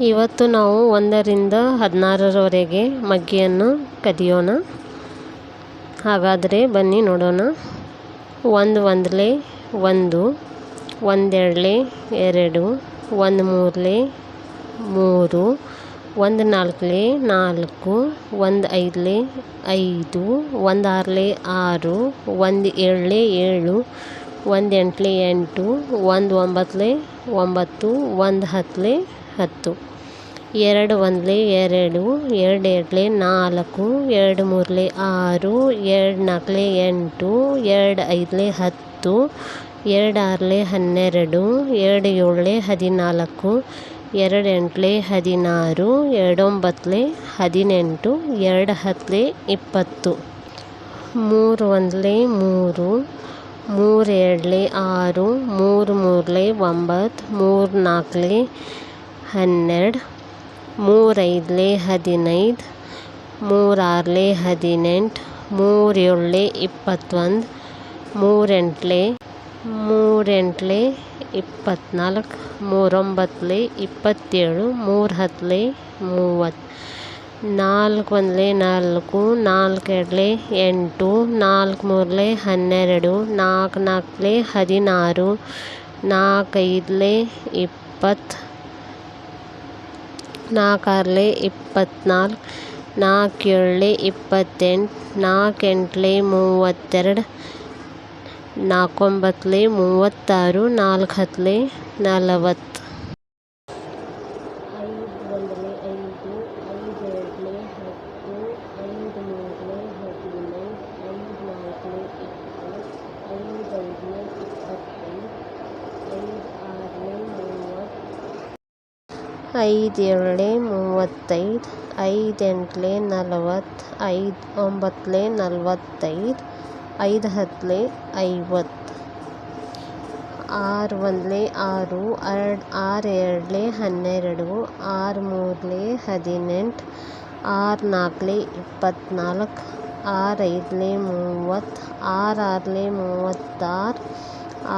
ಇವತ್ತು ನಾವು ಒಂದರಿಂದ ಹದಿನಾರರವರೆಗೆ ಮಗ್ಗಿಯನ್ನು ಕದಿಯೋಣ. ಹಾಗಾದರೆ ಬನ್ನಿ ನೋಡೋಣ. ಒಂದು ಒಂದಲೇ, ಒಂದು ಒಂದೆರಡಲೆ ಎರಡು, ಒಂದು ಮೂರಲೆ, ಮೂರು, ಒಂದು ನಾಲ್ಕಲೆ, ನಾಲ್ಕು, ಒಂದು ಐದಲೆ, ಐದು, ಒಂದು ಆರಲೆ, ಆರು, ಒಂದು ಏಳಲೆ, ಏಳು, ಒಂದು ಎಂಟಲೆ, ಎಂಟು, ಒಂದು ಒಂಬತ್ತಲೆ ಒಂಬತ್ತು, ಒಂದು ಹತ್ತಲೆ ಹತ್ತು. ಎರಡು ಒಂದ್ಲಿ ಎರಡು ಎರಡು ಎರಡ್ಲಿ ನಾಲ್ಕು, ಎರಡು ಮೂರಲೆ ಆರು, ಎರಡು ನಾಲ್ಕಲಿ ಎಂಟು, ಎರಡು ಐದಲೆ ಹತ್ತು, ಎರಡು ಆರ್ಲಿ ಹನ್ನೆರಡು, ಎರಡು ಏಳಲಿ ಹದಿನಾಲ್ಕು, ಎರಡು ಎಂಟ್ಲಿ ಹದಿನಾರು, ಎರಡು ಒಂಬತ್ತಲೆ ಹದಿನೆಂಟು, ಎರಡು ಹತ್ತಲಿ ಇಪ್ಪತ್ತು. ಮೂರು ಒಂದ್ಲಿ ಮೂರು ಮೂರು ಎರಡ್ಲಿ ಆರು, ಮೂರು ಮೂರಲೆ ಒಂಬತ್ತು, ಮೂರು ನಾಲ್ಕಲೆ ಹನ್ನೆರಡು ಮೂರೈದಲೆ ಹದಿನೈದು, ಮೂರಾರ್ಲೆ ಹದಿನೆಂಟು ಮೂರು ಏಳಲೆ ಇಪ್ಪತ್ತೊಂದು, ಮೂರೆಂಟ್ಲೆ, ಮೂರೆಂಟಲೆ ಎಂಟಲೆ ಇಪ್ಪತ್ತ್ನಾಲ್ಕು ಮೂರೊಂಬತ್ತಲೆ ಇಪ್ಪತ್ತೇಳು ಮೂರು ಹತ್ತಲೆ ಮೂವತ್ತು ನಾಲ್ಕು ಒಂದಲೆ ನಾಲ್ಕು ನಾಲ್ಕು ಎರಡಲೆ ಎಂಟು ನಾಲ್ಕು ಮೂರಲೆ ಹನ್ನೆರಡು ನಾಲ್ಕು ನಾಲ್ಕಲೆ ಹದಿನಾರು, ನಾಲ್ಕೈದಲೆ ಇಪ್ಪತ್ತು ನಾಲ್ಕು ಆರಲೆ ಇಪ್ಪತ್ತ್ನಾಲ್ಕು ನಾಲ್ಕು ಏಳಲೆ ಇಪ್ಪತ್ತೆಂಟು ನಾಲ್ಕು ಎಂಟಲೆ ಮೂವತ್ತೆರಡು ನಾಲ್ಕು ಒಂಬತ್ತಲೆ ಮೂವತ್ತಾರು ನಾಲ್ಕು ಹತ್ತಲೆ ನಲವತ್ತು ಐದು ಒಂದಲೆ ಐದು ಐದು ಎರಡಲೆ ಹತ್ತು ಐದು ಮೂರಲೆ ಹದಿನೈದು ಐದು ನಾಲ್ಕಲೆ ಇಪ್ಪತ್ತು ಐದು ಐದಲೆ ಇಪ್ಪತ್ತೈದು ಐದು ಆರಲೆ ಮೂವತ್ತು ಐದು ಏಳಲೆ ಮೂವತ್ತೈದು ಐದು ಎಂಟಲೆ ನಲವತ್ತು, ಐದು ಒಂಬತ್ತಲೆ ನಲವತ್ತೈದು, ಐದು ಹತ್ತಲೆ ಐವತ್ತು. ಆರು ಒಂದಲೆ ಆರು ಎರಡು ಆರು ಎರಡಲೆ ಹನ್ನೆರಡು, ಆರು ಮೂರನೇ ಹದಿನೆಂಟು, ಆರು ನಾಲ್ಕಲೆ ಇಪ್ಪತ್ತ್ನಾಲ್ಕು ಆರು ಐದಲೆ ಮೂವತ್ತು, ಆರು ಆರಲೆ ಮೂವತ್ತಾರು,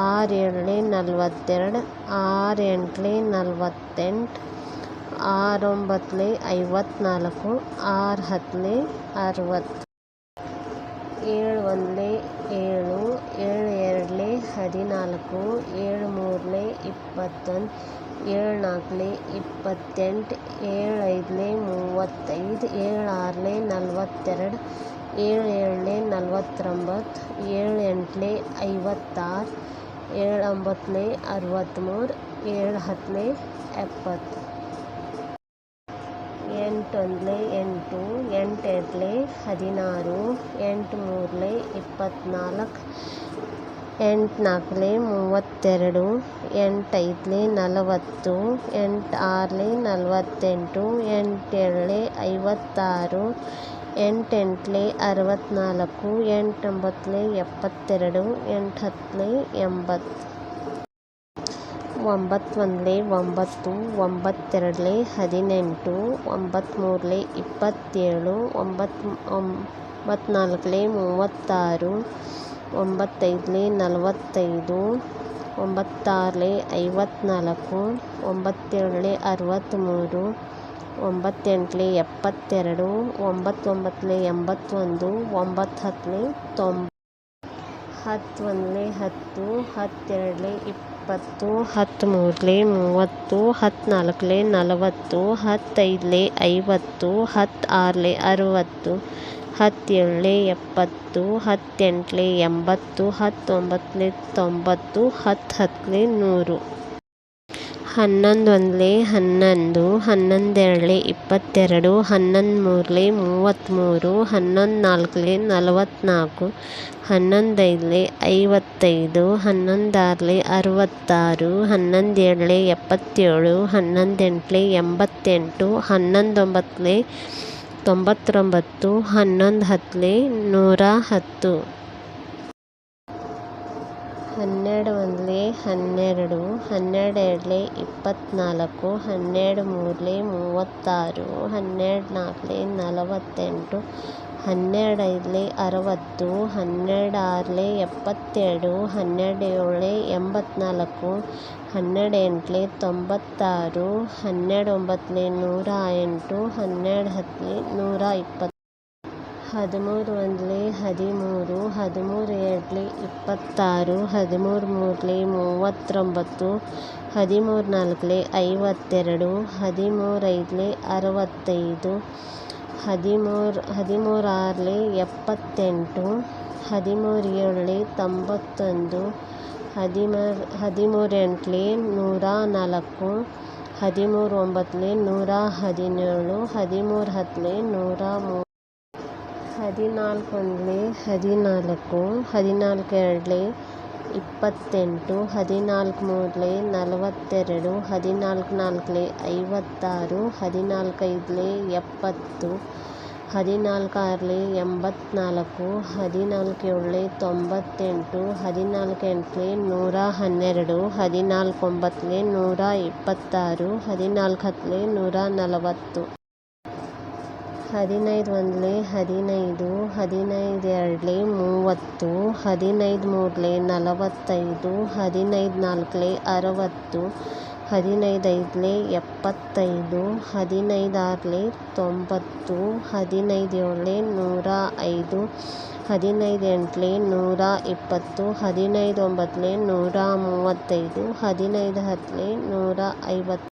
ಆರು ಏಳಲೆ ನಲವತ್ತೆರಡು, ಆರು ಎಂಟಲೆ ನಲವತ್ತೆಂಟು ಆರು ಐವತ್ನಾಲ್ಕು ಆರು ಹತ್ತಲೆ ಅರವತ್ತು. ಏಳು ಒಂದಲೆ ಏಳು ಏಳು ಎರಡಲೆ ಹದಿನಾಲ್ಕು ಏಳು ಮೂರಲೆ ಇಪ್ಪತ್ತೊಂದು ಏಳು ನಾಲ್ಕಲೆ ಇಪ್ಪತ್ತೆಂಟು ಏಳು ಐದಲೆ ಮೂವತ್ತೈದು ಏಳು ಆರಲೆ ನಲ್ವತ್ತೆರಡು ಏಳು ಏಳಲೆ ನಲ್ವತ್ತೊಂಬತ್ತು ಏಳು ಎಂಟಲೆ ಐವತ್ತಾರು ಏಳು ಒಂಬತ್ತಲೆ ಅರವತ್ತ್ಮೂರು ಏಳು ಹತ್ತಲೆ ಎಪ್ಪತ್ತು. ಒಂದಲೆ ಎಂಟು ಎಂಟು ಎರಡಲೆ ಹದಿನಾರು ಎಂಟು ಮೂರಲೆ ಇಪ್ಪತ್ತ್ನಾಲ್ಕು ಎಂಟು ನಾಲ್ಕಲೆ ಮೂವತ್ತೆರಡು ಎಂಟು ಐದಲೆ ನಲವತ್ತು ಎಂಟು ಆರಲೆ ನಲವತ್ತೆಂಟು ಎಂಟು ಏಳಲೆ ಐವತ್ತಾರು ಎಂಟು ಎಂಟಲೆ ಅರವತ್ತ್ನಾಲ್ಕು ಎಂಟು ಒಂಬತ್ತಲೆ ಎಪ್ಪತ್ತೆರಡು ಎಂಟು ಹತ್ತಲೆ ಎಂಬತ್ತು. ಒಂಬತ್ತು ಒಂದಲೆ ಒಂಬತ್ತು, ಒಂಬತ್ತೆರಡಲೆ ಹದಿನೆಂಟು, ಒಂಬತ್ತ್ಮೂರಲೆ ಇಪ್ಪತ್ತೇಳು, ಒಂಬತ್ತು ಒಂಬತ್ತ್ನಾಲ್ಕಲೆ ಮೂವತ್ತಾರು, ಒಂಬತ್ತೈದಲೆ ನಲವತ್ತೈದು, ಒಂಬತ್ತಾರಲೆ ಐವತ್ತ್ನಾಲ್ಕು ಒಂಬತ್ತೇಳಲೆ ಅರವತ್ತ್ಮೂರು, ಒಂಬತ್ತೆಂಟಲೆ ಎಪ್ಪತ್ತೆರಡು, ಒಂಬತ್ತೊಂಬತ್ತಲೆ ಎಂಬತ್ತೊಂದು ಒಂಬತ್ತು ಹತ್ತಲೆ ತೊಂಬತ್ತು ಹತ್ತು ಒಂದಲೆ ಹತ್ತು ಹತ್ತೆರಡಲೆ ಇಪ್ಪತ್ತು ಹತ್ತು ಮೂರಲೆ ಮೂವತ್ತು ಹತ್ತು ನಾಲ್ಕಲೆ ನಲವತ್ತು, ಹತ್ತೈದಲೆ, ಐವತ್ತು ಹತ್ತು ಆರಲೆ ಅರವತ್ತು, ಹತ್ತೇಳಲೆ, ಎಪ್ಪತ್ತು, ಹತ್ತೆಂಟಲೆ, ಎಂಬತ್ತು, ಹತ್ತೊಂಬತ್ತಲೆ, ತೊಂಬತ್ತು ಹತ್ತು ಹತ್ತಲೆ ನೂರು. ಹನ್ನೊಂದು ಒಂದ್ಲಿ ಹನ್ನೊಂದು, ಹನ್ನೊಂದೆರಡ್ಲೆ, ಇಪ್ಪತ್ತೆರಡು ಹನ್ನೊಂದು ಮೂರಲೆ ಮೂವತ್ತ್ಮೂರು ಹನ್ನೊಂದು ನಾಲ್ಕಲೆ ನಲವತ್ತ್ನಾಲ್ಕು ಹನ್ನೊಂದು ಐದಲೆ ಐವತ್ತೈದು, ಹನ್ನೊಂದಾರ್ಲೆ, ಅರವತ್ತಾರು ಹನ್ನೊಂದು ಏಳಲೆ ಎಪ್ಪತ್ತೇಳು ಹನ್ನೊಂದು ಎಂಟಲೆ ಎಂಬತ್ತೆಂಟು, ಹನ್ನೊಂದೊಂಬತ್ತಲೆ, ತೊಂಬತ್ತೊಂಬತ್ತು ಹನ್ನೊಂದು ಹತ್ತಲೆ ನೂರ ಹತ್ತು. ಹನ್ನೆರಡು ಒಂದ್ಲೆ ಹನ್ನೆರಡು ಹನ್ನೆರಡು ಎರಡ್ಲೆ ಇಪ್ಪತ್ತ್ನಾಲ್ಕು ಹನ್ನೆರಡು ಮೂರಲೇ ಮೂವತ್ತಾರು, ಹನ್ನೆರಡು ನಾಲ್ಕಲೇ ನಲವತ್ತೆಂಟು, ಹನ್ನೆರಡು ಐದಲೇ ಅರವತ್ತು, ಹನ್ನೆರಡು ಆರಲೇ ಎಪ್ಪತ್ತೆರಡು, ಹನ್ನೆರಡು ಏಳಲೇ ಎಂಬತ್ನಾಲ್ಕು, ಹನ್ನೆರಡು ಎಂಟಲೇ ತೊಂಬತ್ತಾರು, ಹನ್ನೆರಡು ಒಂಬತ್ತಲೆ ನೂರ ಎಂಟು, ಹನ್ನೆರಡು ಹತ್ತಲೇ ನೂರ ಇಪ್ಪತ್ತು. ಹದಿಮೂರು ಒಂದ್ಲಿ, ಹದಿಮೂರು ಹದಿಮೂರು ಎರಡ್ಲಿ, ಇಪ್ಪತ್ತಾರು, ಹದಿಮೂರು ಮೂರ್ಲಿ, ಮೂವತ್ತೊಂಬತ್ತು, ಹದಿಮೂರು ನಾಲ್ಕಲಿ, ಐವತ್ತೆರಡು, ಹದಿಮೂರು ಐದಲೇ, ಅರವತ್ತೈದು, ಹದಿಮೂರು ಹದಿಮೂರು ಆರಲಿ, ಎಪ್ಪತ್ತೆಂಟು, ಹದಿಮೂರು ಏಳಲಿ, ತೊಂಬತ್ತೊಂದು, ಹದಿಮೂರು ಹದಿಮೂರು ಎಂಟಲಿ, ನೂರ ನಾಲ್ಕು, ಹದಿಮೂರು ಒಂಬತ್ತಲಿ ನೂರ ಹದಿನೇಳು, ಹದಿಮೂರು ಹತ್ತಲಿ ನೂರ ಮೂ ಹದಿನಾಲ್ಕು ಒಂದಲೇ ಹದಿನಾಲ್ಕು ಹದಿನಾಲ್ಕು ಎರಡಲೇ ಇಪ್ಪತ್ತೆಂಟು ಹದಿನಾಲ್ಕು ಮೂರ್ಲಿ ನಲವತ್ತೆರಡು ಹದಿನಾಲ್ಕು ನಾಲ್ಕಲೆ ಐವತ್ತಾರು ಹದಿನಾಲ್ಕು ಐದಲೇ ಎಪ್ಪತ್ತು ಹದಿನಾಲ್ಕು ಆರಲೇ ಎಂಬತ್ತ್ನಾಲ್ಕು ಹದಿನಾಲ್ಕು ಏಳಲೇ ತೊಂಬತ್ತೆಂಟು ಹದಿನಾಲ್ಕು ಎಂಟಲೇ ನೂರ ಹನ್ನೆರಡು ಹದಿನಾಲ್ಕು ಒಂಬತ್ತಲೇ ನೂರ ಇಪ್ಪತ್ತಾರು ಹದಿನಾಲ್ಕು ಹತ್ತಲೇ ನೂರ ನಲವತ್ತು. ಹದಿನೈದು ಒಂದ್ಲೆ ಹದಿನೈದು ಹದಿನೈದು ಎರಡ್ಲೆ ಮೂವತ್ತು, ಹದಿನೈದು ಮೂರಲೆ ನಲವತ್ತೈದು, ಹದಿನೈದು ನಾಲ್ಕಲೆ ಅರವತ್ತು, ಹದಿನೈದು ಐದಲೆ ಎಪ್ಪತ್ತೈದು, ಹದಿನೈದು ಆರಲೆ ತೊಂಬತ್ತು, ಹದಿನೈದು ಏಳಲೆ ನೂರ ಐದು, ಹದಿನೈದು ಎಂಟಲೆ ನೂರ ಇಪ್ಪತ್ತು, ಹದಿನೈದು ಒಂಬತ್ತಲೆ ನೂರ ಮೂವತ್ತೈದು, ಹದಿನೈದು ಹತ್ತಲೆ ನೂರ ಐವತ್ತು.